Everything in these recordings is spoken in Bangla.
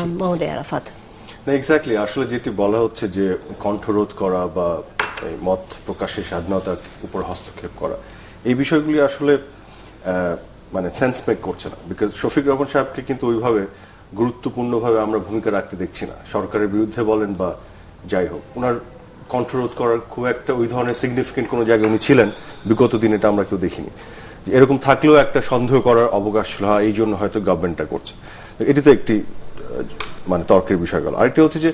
মোহাম্মদ আরাফাত। না এক্স্যাক্টলি আসলে যেটি বলা হচ্ছে যে কণ্ঠরোধ করা বা মত প্রকাশের স্বাধীনতার উপর হস্তক্ষেপ করা এই বিষয়গুলি আসলে মানে সেন্স মেক করছে না। বিকজ শফিক রহমান সাহেবকে কিন্তু ওইভাবে গুরুত্বপূর্ণভাবে আমরা ভূমিকা রাখতে দেখছি না। সরকারের বিরুদ্ধে বলেন বা যাই হোক ওনার কণ্ঠরোধ করার খুব একটা ওই ধরনের সিগনিফিকেন্ট কোনো জায়গায় উনি ছিলেন। বিগত দিন এটা আমরা কেউ দেখিনি। এরকম থাকলেও একটা সন্দেহ করার অবকাশ ছিল। হ্যাঁ, এই জন্য হয়তো গভর্নমেন্টটা করছে। এটি তো একটি মানে তর্কের বিষয় গেল। আরেকটি হচ্ছে যে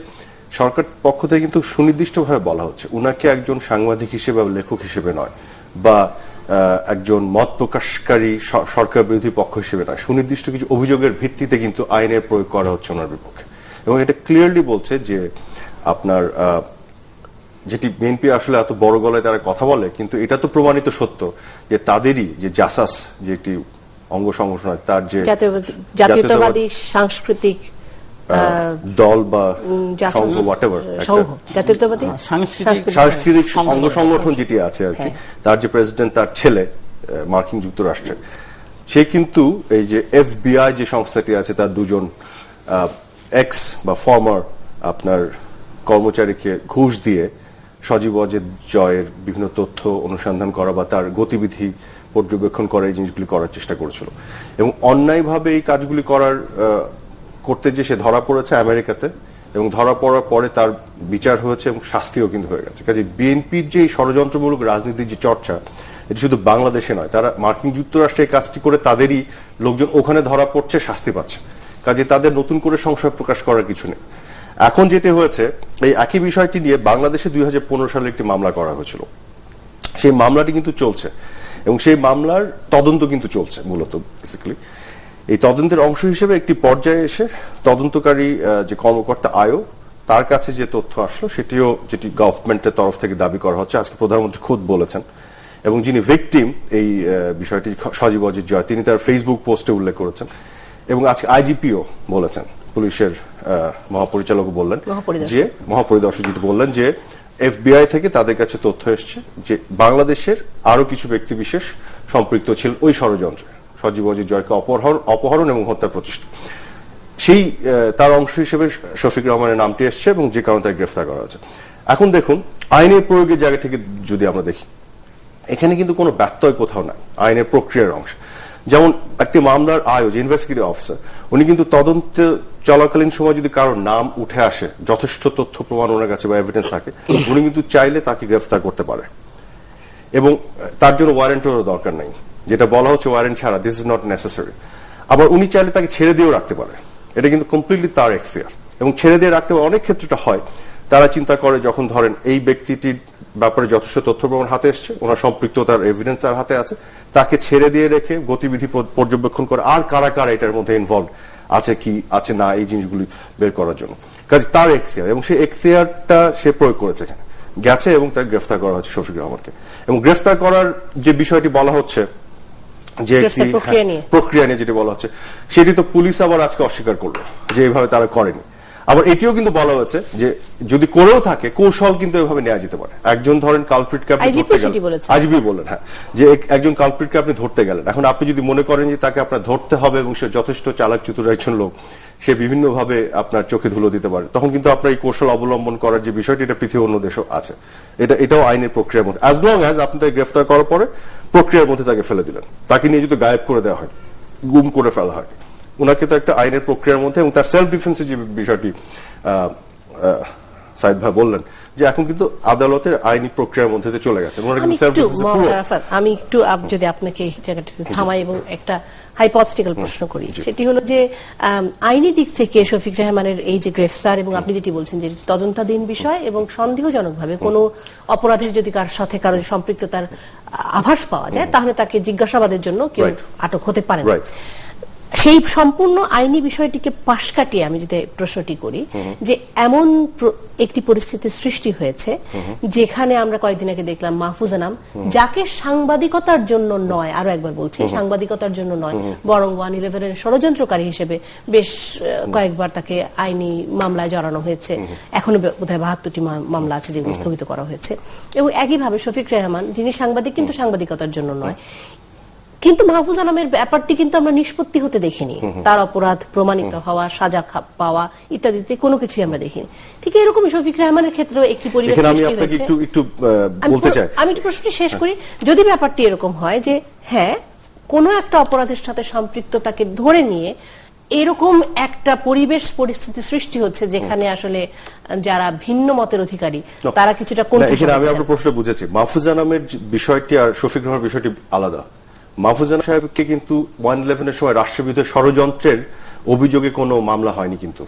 সরকার পক্ষ থেকে কিন্তু সুনির্দিষ্টভাবে বলা হচ্ছে উনাকে একজন সাংবাদিক হিসেবে বা লেখক হিসেবে নয় বা একজন মত প্রকাশকারী সরকার বিরোধী পক্ষ হিসেবে নয় সুনির্দিষ্ট কিছু অভিযোগের ভিত্তিতে কিন্তু আইনের প্রয়োগ করা হচ্ছে ওনার বিপক্ষে। এবং এটা ক্লিয়ারলি বলছে যে আপনার যেটি বিএনপি আসলে এত বড় গলায় তারা কথা বলে কিন্তু এটা তো প্রমাণিত সত্য যে তাদেরই যে জাসাস যে একটি অঙ্গ সংগঠন তার যে জাতীয়তাবাদী সাংস্কৃতিক দল বা সংঘ হোয়াট সংঘ জাতীয়তাবাদী সাংস্কৃতিক সাংস্কৃতিক সংঘ- সংগঠন। যেটি আছে আর কি তার যে প্রেসিডেন্ট তার ছেলে মার্কিন যুক্তরাষ্ট্রের সে কিন্তু এই যে এফবিআই যে সংস্থাটি আছে তার দুজন এক্স বা ফর্মার আপনার কর্মচারীকে ঘুষ দিয়ে সজীব জয়ের বিভিন্ন তথ্য অনুসন্ধান করা বা তার গতিবিধি পর্যবেক্ষণ করা এই জিনিসগুলি করার চেষ্টা করেছিল। এবং অন্যায়ভাবে এই কাজগুলি করার আহ, করতে যে সে ধরা পড়েছে আমেরিকাতে এবং ধরা পড়ার পরে তার বিচার হয়েছে এবং শাস্তিও কিন্তু হয়ে গেছে। কাজে বিএনপির যে ষড়যন্ত্রমূলক রাজনীতির যে চর্চা, এটি শুধু বাংলাদেশে নয়, তারা মার্কিন যুক্তরাষ্ট্রে কাজটি করে তাদেরই লোকজন ওখানে ধরা পড়ছে, শাস্তি পাচ্ছে। কাজে তাদের নতুন করে সংশয় প্রকাশ করার কিছু নেই। এখন যেটি হয়েছে, এই একই বিষয়টি নিয়ে বাংলাদেশে দুই হাজার পনেরো সালে একটি মামলা করা হয়েছিল। সেই মামলাটি কিন্তু চলছে এবং সেই মামলার তদন্ত কিন্তু চলছে মূলত বেসিক্যালি এই তদন্তের অংশ হিসেবে একটি পর্যায়ে এসে তদন্তকারী যে কর্মকর্তা আয়ো তার কাছে যে তথ্য আসলো সেটিও যেটি গভর্নমেন্টের তরফ থেকে দাবি করা হচ্ছে আজকে প্রধানমন্ত্রী খুদ বলেছেন। এবং যিনি ভিকটিম এই বিষয়টি সজীব অজিত জয় তিনি তার ফেসবুক পোস্টে উল্লেখ করেছেন। এবং আজকে আইজিপিও বলেছেন পুলিশের মহাপরিচালক বললেন যে মহাপরিদর্শক যেটি বললেন যে এফবিআই থেকে তাদের কাছে তথ্য এসছে যে বাংলাদেশের আরও কিছু ব্যক্তি বিশেষ সম্পৃক্ত ছিল ওই ষড়যন্ত্রে। সজীব অজিত জয়কে অপহরণ অপহরণ এবং হত্যা প্রচেষ্টা সেই তার অংশ হিসেবে শফিক রহমানের নামটি এসছে এবং যে কারণে তাকে গ্রেফতার করা হয়েছে। এখন দেখুন, আইনের প্রয়োগের জায়গা থেকে যদি আমরা দেখি, এখানে কিন্তু কোনো ব্যত্যয় কোথাও নাই, আইনের প্রক্রিয়ার অংশ। যেমন একটি মামলার আয়োজ, ইনভেস্টিগেটিভ অফিসার, উনি কিন্তু তদন্ত চলাকালীন সময় যদি কারোর নাম উঠে আসে, যথেষ্ট তথ্য প্রমাণ ওনার কাছে বা এভিডেন্স থাকে, উনি কিন্তু চাইলে তাকে গ্রেফতার করতে পারে। এবং তার জন্য ওয়ারেন্টেরও দরকার নাই। যেটা বলা হচ্ছে ওয়ারেন্ট ছাড়া দিস ইজ নট নেসেসারি আবার উনি চাইলে তাকে ছেড়ে দিয়েও রাখতে পারে। এটা কিন্তু কমপ্লিটলি তার এক্সফেয়ার এবং ছেড়ে দিয়ে রাখতে অনেক ক্ষেত্রে এটা হয়। তারা চিন্তা করে যখন ধরেন এই ব্যক্তিটির ব্যাপারে যথেষ্ট তথ্য প্রমাণ হাতে এসছে, ওনার সম্পৃক্ত তার এভিডেন্স তার হাতে আছে, তাকে ছেড়ে দিয়ে রেখে গতিবিধি পর্যবেক্ষণ করে আর কারা কারা এটার মধ্যে ইনভলভ আছে, কি আছে, না, এই জিনিসগুলি বের করার জন্য। কাজে তার এখতিয়ার, এবং সেই এখতিয়ারটা সে প্রয়োগ করেছে এখানে। গেছে এবং তাকে গ্রেফতার করা হচ্ছে শফিক রহমানকে। এবং গ্রেফতার করার যে বিষয়টি বলা হচ্ছে যে একটি প্রক্রিয়া হ্যাঁ, নিয়ে। প্রক্রিয়া নিয়ে যেটি বলা হচ্ছে। সেটি তো পুলিশ আবার আজকে অস্বীকার করল যে এইভাবে তারা করেনি। আবার এটিও কিন্তু বলা হয়েছে যে যদি করেও থাকে কৌশল কিন্তু এভাবে নেওয়া যেতে পারে। একজন ধরেন আপনি ধরতে গেলেন। আইজিপি বললেন হ্যাঁ যে এক- একজন কালপ্রিটকে আপনি ধরতে গেলেন। এখন আপনি যদি মনে করেন যে তাকে আপনার ধরতে হবে এবং সে যথেষ্ট চালাক চতুর একজন লোক সে বিভিন্নভাবে আপনার চোখে ধুলো দিতে পারে তখন কিন্তু আপনার এই কৌশল অবলম্বন করার যে বিষয়টি এটা পৃথিবীর অন্য দেশও আছে। এটা এটাও আইনের প্রক্রিয়ার মধ্যে। অ্যাজ লং অ্যাজ আপনি তাকে গ্রেফতার করার পরে প্রক্রিয়ার মধ্যে তাকে ফেলে দিলেন। তাকে নিয়ে যদি গায়েব করে দেওয়া হয় গুম করে ফেলা হয়। ওনাকে তো একটা আইনের প্রক্রিয়ার মধ্যে এবং তার সেলফ ডিফেন্সের যে বিষয়টি সাইদ ভাই বললেন যে এখন কিন্তু আদালতের আইনি প্রক্রিয়ার মধ্যে চলে গেছে। আমি একটু আমি যদি আপনাকে জায়গাটা থামাই এবং একটা হাইপথেটিক্যাল প্রশ্ন করি। সেটি হলো যে আইনি দিক থেকে শফিক রহমানের এই যে গ্রেফতার এবং আপনি যেটি বলছেন যে তদন্তাধীন বিষয় এবং সন্দেহজনকভাবে কোনো অপরাধের যদি কার সাথে কারও সম্পৃক্ততার আভাস পাওয়া যায় তাহলে তাকে জিজ্ঞাসাবাদের জন্য কেউ আটক হতে পারে না. সেই সম্পূর্ণ আইনি বিষয়টিকে পাশ কাটিয়ে আমি যদি প্রশ্নটি করি যে এমন একটি পরিস্থিতির সৃষ্টি হয়েছে যেখানে আমরা কয়েকদিন আগে দেখলাম মাহফুজা নাম যাকে সাংবাদিকতার জন্য নয় আরও একবার বলছি সাংবাদিকতার জন্য নয় বরং ওয়ান ইলেভেনের ষড়যন্ত্রকারী হিসেবে বেশ কয়েকবার তাকে আইনি মামলায় জড়ানো হয়েছে। এখনও বোধহয় বাহাত্তরটি মামলা আছে যেগুলো স্থগিত করা হয়েছে। এবং একইভাবে শফিক রেহমান যিনি সাংবাদিক কিন্তু সাংবাদিকতার জন্য নয় কিন্তু মাহফুজ আনামের ব্যাপারটি কিন্তু আমরা নিষ্পত্তি হতে দেখিনি। তার অপরাধ প্রমাণিত হওয়া সাজা পাওয়া ইত্যাদিতে কোনো কিছুই আমরা দেখিনি। ঠিক এরকমই শফিক রহমানের ক্ষেত্রেও একটি পরিবেশ আমি আপনাকে একটু একটু বলতে চাই। আমি একটু প্রশ্নটি শেষ করি। যদি ব্যাপারটি এরকম হয় যে হ্যাঁ কোনো একটা অপরাধের সাথে সম্পৃক্ততাকে ধরে নিয়ে এরকম একটা পরিবেশ পরিস্থিতি সৃষ্টি হচ্ছে যেখানে আসলে যারা ভিন্ন মতের অধিকারী তারা কিছুটা আমি আপনার প্রশ্ন বুঝেছি। মাহফুজ আনামের বিষয়টি আর শফিক রহমানের বিষয়টি আলাদা। মাহফুজ আনাম সাহেবকে কিন্তু ওয়ান ইলেভেনের সময় রাষ্ট্রবিরোধী ষড়যন্ত্রের অভিযোগে কোনো মামলা হয়নি কিন্তু।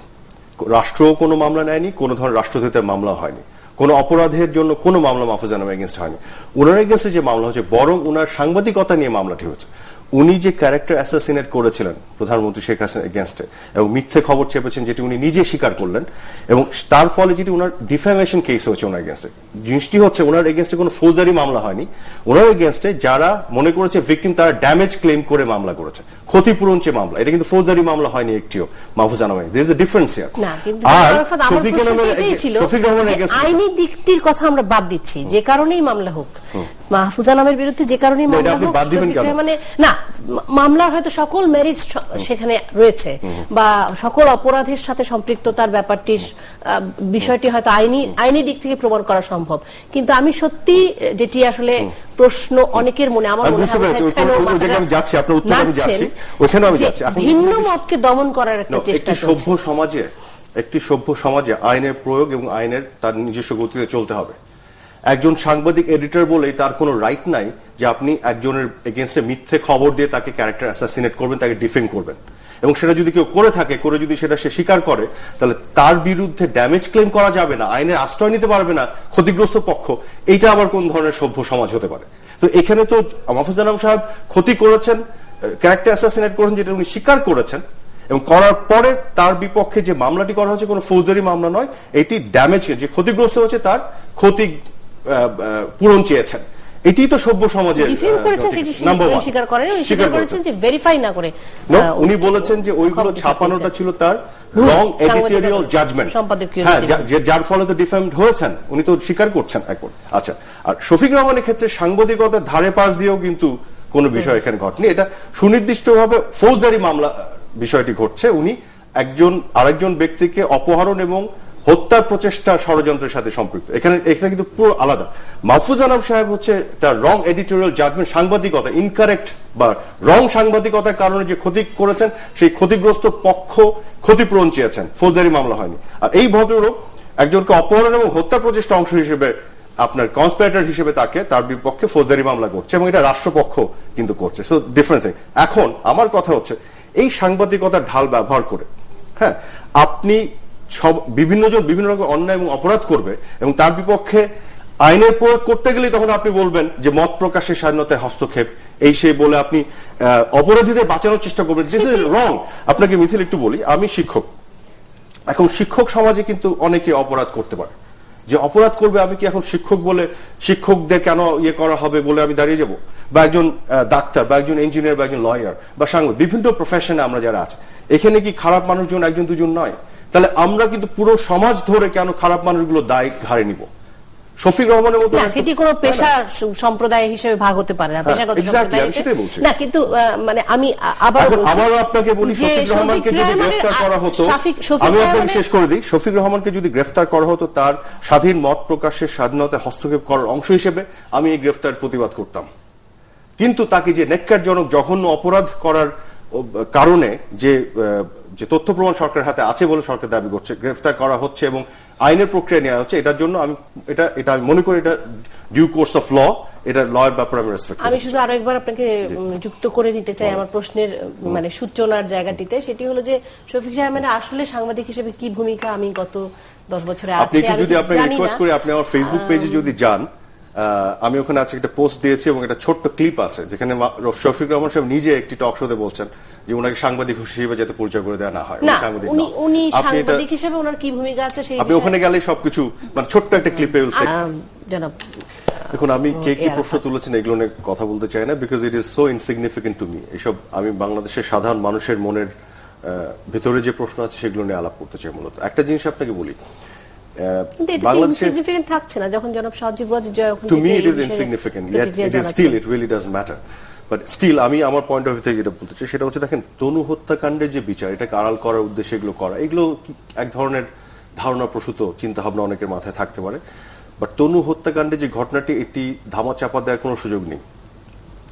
রাষ্ট্রও কোনো মামলা নেয়নি, কোনো ধরনের রাষ্ট্রদ্রোহিতার মামলা হয়নি। কোনো অপরাধের জন্য কোনো মামলা মাহফুজান হয়নি। ওনার এগেনস্টে যে মামলা হচ্ছে বরং ওনার সাংবাদিকতা নিয়ে মামলাটি হচ্ছে উনি যে ক্যারেক্টার অ্যাসাসিনেট করেছিলেন প্রধানমন্ত্রী শেখ হাসিনা এগেনস্টে এবং মিথ্যে খবর চেপেছেন যেটি উনি নিজে স্বীকার করলেন এবং তার ফলে যেটি ওনার ডিফ্যামেশন কেস হয়েছে ওনার এগেনস্টে জিনিসটি হচ্ছে ওনার এগেনস্টে কোনো ফৌজদারি মামলা হয়নি। ওনার এগেনস্টে যারা মনে করেছে ভিকটিম তারা ড্যামেজ ক্লেম করে মামলা করেছে। ক্ষতিপূরণ চেয়ে মামলা। এটা কিন্তু ফৌজদারি মামলা হয়নি একটিও মাহফুজ আনামে দিস ইজ ডিফারেন্স হিয়ার না কিন্তু আর শফিক রহমানের শফিক রহমানের আইনি দিকটির কথা আমরা বাদ দিচ্ছি যে কারণেই মামলা হোক। মাহফুজা নামের বিরুদ্ধে যে কারণেই মামলা হোক বাদ দিবেন কেন? রহমানের না মামলার হয়তো সকল মেরিট সেখানে রয়েছে বা সকল অপরাধের সাথে সম্পৃক্ততার ব্যাপারটি বিষয়টি হয়তো আইনি আইনি দিক থেকে প্রমাণ করা সম্ভব। কিন্তু আমি সত্যি যেটি আসলে প্রশ্ন অনেকের মনে আমার মনে হয় আমি যাচ্ছি, আপনার উত্তরে আমি যাচ্ছি। ওইখানেও আমি যাচ্ছি। ভিন্ন মতকে দমন করার একটা চেষ্টা সভ্য সমাজে একটি সভ্য সমাজে আইনের প্রয়োগ এবং আইনের তার নিজস্ব গতিতে চলতে হবে একজন সাংবাদিক এডিটর বলেই তার কোনো রাইট নাই যে আপনি একজনের এগেনস্টে মিথ্যে খবর দিয়ে তাকে ক্যারেক্টার অ্যাসাসিনেট করবেন তাকে ডিফেন্ড করবেন এবং সেটা যদি কেউ করে থাকে, করে যদি সেটা সে স্বীকার করে, তাহলে তার বিরুদ্ধে ড্যামেজ ক্লেম করা যাবে না, আইনের আশ্রয় নিতে পারবে না ক্ষতিগ্রস্ত পক্ষ। এইটা আবার কোন ধরনের সভ্য সমাজ হতে পারে? তো এখানে তো মাহফুজ সাহেব ক্ষতি করেছেন ক্যারেক্টার অ্যাসাসিনেট করেছেন, যেটা উনি স্বীকার করেছেন, এবং করার পরে তার বিপক্ষে যে মামলাটি করা হয়েছে, কোনো ফৌজদারি মামলা নয়, এটি ড্যামেজ যে ক্ষতিগ্রস্ত হচ্ছে তার ক্ষতি পূরণ চেয়েছেন। এটি তো সভ্য সমাজে ডিফেন্ড করেছেন সেটি স্বীকার করেন উনি স্বীকার করেছেন। যে ভেরিফাই না করে উনি বলেছেন যে ওইগুলো ছাপানোটা ছিল তার সাংবাদিকতা- এডিটোরিয়াল জাজমেন্ট হ্যাঁ যার ফলে তো ডিফেমড হয়েছেন উনি তো স্বীকার করছেন একবার। আচ্ছা আর শফিক রহমানের ক্ষেত্রে সাংবাদিকতার ধারে পাশ দিয়েও কিন্তু কোনো বিষয় এখানে ঘটেনি। এটা সুনির্দিষ্টভাবে ফৌজদারি মামলা বিষয়টি ঘটছে। উনি একজন আরেকজন ব্যক্তিকে অপহরণ এবং হত্যার প্রচেষ্টা ষড়যন্ত্রের সাথে সম্পৃক্ত। এখানে এখানে কিন্তু পুরো আলাদা। মাহফুজ আনাম সাহেব হচ্ছে তার রং এডিটোরিয়াল জাজমেন্ট সাংবাদিকতা ইনকারেক্ট বা রং সাংবাদিকতার কারণে যে ক্ষতি করেছেন, সেই ক্ষতিগ্রস্ত পক্ষ ক্ষতিপূরণ চেয়েছেন। ফৌজদারি মামলা হয়নি। আর এই ভদ্রলোক একজনকে অপহরণ এবং হত্যা প্রচেষ্টা অংশ হিসেবে আপনার কনসপিরেটর হিসেবে তাকে, তার বিপক্ষে ফৌজদারি মামলা করছে এবং এটা রাষ্ট্রপক্ষ কিন্তু করছে। সো ডিফারেন্স এখন আমার কথা হচ্ছে, এই সাংবাদিকতার ঢাল ব্যবহার করে হ্যাঁ আপনি সব বিভিন্ন জন বিভিন্ন রকম অন্যায় এবং অপরাধ করবে এবং তার বিপক্ষে আইনের প্রয়োগ করতে গেলে তখন আপনি বলবেন যে মত প্রকাশের স্বাধীনতায় হস্তক্ষেপ এই সেই বলে আপনি অপরাধীদের বাঁচানোর চেষ্টা করবেন। দিস ইজ রং আপনাকে মিথিল একটু বলি আমি শিক্ষক। এখন শিক্ষক সমাজে কিন্তু অনেকে অপরাধ করতে পারে। যে অপরাধ করবে আমি কি এখন শিক্ষক বলে শিক্ষকদের কেন ইয়ে করা হবে বলে আমি দাঁড়িয়ে যাব? বা একজন ডাক্তার বা একজন ইঞ্জিনিয়ার বা একজন লয়ার বা সাংবাদিক বিভিন্ন প্রফেশনে আমরা যারা আছে এখানে কি খারাপ মানুষজন একজন দুজন নয়? তাহলে আমরা কিন্তু পুরো সমাজ ধরে কেন খারাপ মানুষগুলো দায় ঘাড়ে নিব? শফিক রহমানের মতো সেটি কোনো পেশা সম্প্রদায় হিসেবে ভাগ হতে পারে না পেশাগত হ্যাঁ, সম্প্রদায় বলছি। না কিন্তু মানে আমি আবার আবারও আপনাকে বলি শফিক রহমানকে যদি গ্রেফতার করা হতো আমি আপনাকে শেষ করে দিই শফিক রহমানকে যদি গ্রেফতার করা হতো তার স্বাধীন মত প্রকাশের স্বাধীনতায় হস্তক্ষেপ করার অংশ হিসেবে আমি এই গ্রেফতার প্রতিবাদ করতাম। কিন্তু তাকে যে নেককারজনক জঘন্য অপরাধ করার কারণে যে যে তথ্য প্রমাণ সরকারের হাতে আছে বলে সরকার দাবি করছে গ্রেফতার করা হচ্ছে এবং আইনের প্রক্রিয়া নেওয়া হচ্ছে এটার জন্য আমি এটা এটা আমি মনে করি এটা ডিউ কোর্স অফ ল এটা লয়ের ব্যাপারে আমি রেসপেক্ট আমি শুধু আরও একবার আপনাকে যুক্ত করে নিতে চাই আমার প্রশ্নের মানে সূচনার জায়গাটিতে সেটি হলো যে শফিক সাহেবের আসলে সাংবাদিক হিসেবে কি ভূমিকা আমি গত দশ বছরে আপনি আছি আমি যদি আপনাকে রিকোয়েস্ট করি আপনি আমার ফেসবুক পেজে যদি যান আমি ওখানে আজকে একটা পোস্ট দিয়েছি এবং একটা ছোট্ট ক্লিপ আছে যেখানে শফিক রহমান সাহেব নিজে একটি টক শোতে বলছেন যে ওনাকে সাংবাদিক হিসেবে যাতে পরিচয় করে দেওয়া না হয়। সাংবাদিক উনি সাংবাদিক হিসেবে ওনার কি ভূমিকা আছে সেই আপনি ওখানে গেলেই সবকিছু মানে ছোট্ট একটা ক্লিপে জনাব দেখুন আমি কে কি প্রশ্ন তুলেছেন এগুলো নিয়ে কথা বলতে চাই না because it is so insignificant to me এসব আমি বাংলাদেশের সাধারণ মানুষের মনের ভেতরে যে প্রশ্ন আছে সেগুলো নিয়ে আলাপ করতে চাই মূলত। একটা জিনিস আপনাকে বলি ইনসিগনিফিকেন্ট থাকছে না যখন জনব Sajib was Joy to me it is insignificant. yet it is still it really doesn't matter. But still আমি আমার পয়েন্ট অফ ভিউ থেকে যেটা বলতে চাই সেটা হচ্ছে দেখেন তনু হত্যাকাণ্ডের যে বিচার এটাকে আড়াল করার উদ্দেশ্যে এগুলো করা এগুলো এক ধরনের ধারণা প্রসূত চিন্তা ভাবনা অনেকের মাথায় থাকতে পারে। বাট তনু হত্যাকাণ্ডে যে ঘটনাটি এটি ধামা চাপা দেওয়ার কোনো সুযোগ নেই।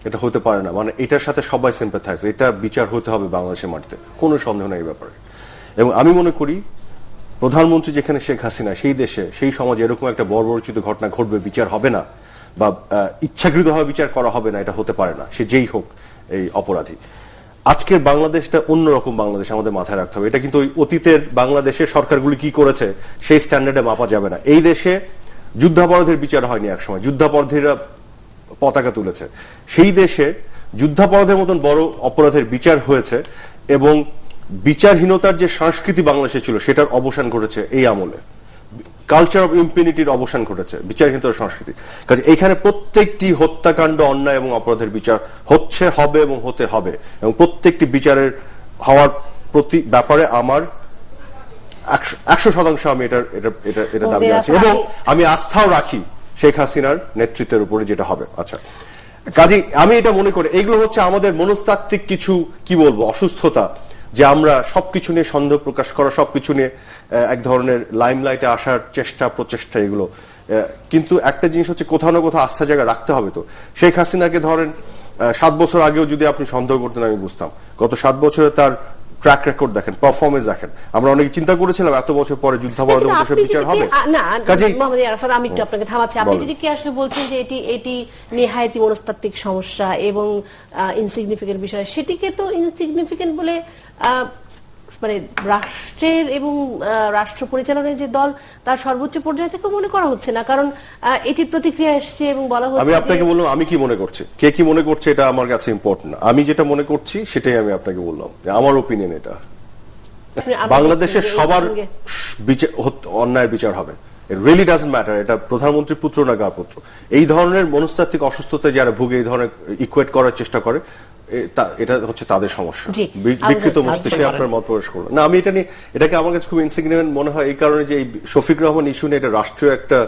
এটা হতে পারে না। মানে এটার সাথে সবাই সিম্পাথাইজ এটা বিচার হতে হবে বাংলাদেশের মাটিতে। কোনো সন্দেহ নেই এই ব্যাপারে। এবং আমি মনে করি প্রধানমন্ত্রী যেখানে শেখ হাসিনা, সেই দেশে, সেই সমাজে এরকম একটা বর্বরচিত ঘটনা ঘটবে, বিচার হবে না, বা ইচ্ছাকৃতভাবে বিচার করা হবে না, এটা হতে পারে না, সে যেই হোক এই অপরাধী। আজকের বাংলাদেশটা অন্যরকম বাংলাদেশ আমাদের মাথায় রাখতে হবে। এটা কিন্তু ওই অতীতের বাংলাদেশের সরকারগুলি কি করেছে, সেই স্ট্যান্ডার্ডে মাপা যাবে না। এই দেশে যুদ্ধাপরাধের বিচার হয়নি একসময়, যুদ্ধাপরাধীরা পতাকা তুলেছে। সেই দেশে যুদ্ধাপরাধের মতন বড় অপরাধের বিচার হয়েছে এবং বিচারহীনতার যে সংস্কৃতি বাংলাদেশে ছিল সেটার অবসান ঘটেছে এই আমলে। কালচার অফ ইম্পিনিটির অবসান ঘটেছে বিচারহীনতার সংস্কৃতি। কাজে এখানে প্রত্যেকটি হত্যাকাণ্ড অন্যায় এবং অপরাধের বিচার হচ্ছে হবে এবং হতে হবে। এবং প্রত্যেকটি বিচারের হওয়ার প্রতি ব্যাপারে আমার একশো- শতাংশ আমি এটা এটা এটা এটা দাবি আছে আসলে এবং আমি- আমি আস্থাও রাখি শেখ হাসিনার নেতৃত্বের উপরে যেটা হবে। আচ্ছা। কাজী আমি এটা মনে করি এগুলো হচ্ছে আমাদের মনস্তাত্ত্বিক কিছু কি বলব অসুস্থতা। যে আমরা সবকিছু নিয়ে সন্দেহ প্রকাশ করা সবকিছু নিয়ে এক ধরনের লাইমলাইটে আসার চেষ্টা প্রচেষ্টা এগুলো। কিন্তু একটা জিনিস হচ্ছে কোথাও না কোথাও আস্থা জায়গা রাখতে হবে তো। শেখ হাসিনাকে ধরেন সাত বছর আগেও যদি আপনি সন্দেহ করতেন আমি বুঝতাম। গত সাত বছরে তার ট্র্যাক রেকর্ড দেখেন পারফরমেন্স দেখেন। আমরা অনেকে চিন্তা করেছিলাম এত বছর পরে আপনি বিচার হবে। না মোহাম্মদ আরাফাত আমি একটু আপনাকে থামাচ্ছি। আপনি। যদি কি আসলে বলছেন যে এটি এটি নেহায়তি মনস্তাত্ত্বিক সমস্যা এবং ইনসিগনিফিকেন্ট বিষয় সেটিকে তো ইনসিগনিফিকেন্ট বলে মানে রাষ্ট্রের এবং রাষ্ট্র পরিচালনার যে দল তার সর্বোচ্চ পর্যায়ে থেকে মনে করা হচ্ছে না। কারণ এটির প্রতিক্রিয়া এসছে এবং বলা হচ্ছে আমি আপনাকে বললাম আমি কি মনে করছি? কে কি মনে করছে এটা আমার কাছে ইম্পর্টেন্ট আমি যেটা মনে করছি সেটাই আমি আপনাকে বললাম। যে আমার ওপিনিয়ন এটা। বাংলাদেশের সবার অন্যায় বিচার হবে। রিয়েলি ডাজন্ট ম্যাটার এটা প্রধানমন্ত্রীর পুত্র না গা পুত্র এই ধরনের মনস্তাত্ত্বিক অসুস্থতা যারা ভুগে এই ধরনের ইকুয়েট করার চেষ্টা করে এটা হচ্ছে তাদের সমস্যা। বিকৃত মস্তিষ্কে আপনার মত প্রকাশ করবেন না আমি এটা নিয়ে এটাকে আমার কাছে খুব ইনসিগনিফিকেন্ট মনে হয় এই কারণে যে এই শফিক রহমান ইস্যু নিয়ে এটা রাষ্ট্রীয় একটা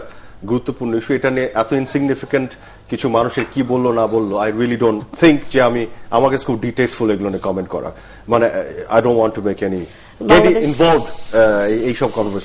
গুরুত্বপূর্ণ ইস্যু এটা নিয়ে এত ইনসিগনিফিকেন্ট কিছু মানুষের কি বলল না বলল আই রিয়েলি ডোন্ট থিঙ্ক যে আমি আমার কাছে খুব ডিটেলসফুল এগুলো নিয়ে কমেন্ট করা। মানে I don't want to make any involve এইসব কনভার্সেশন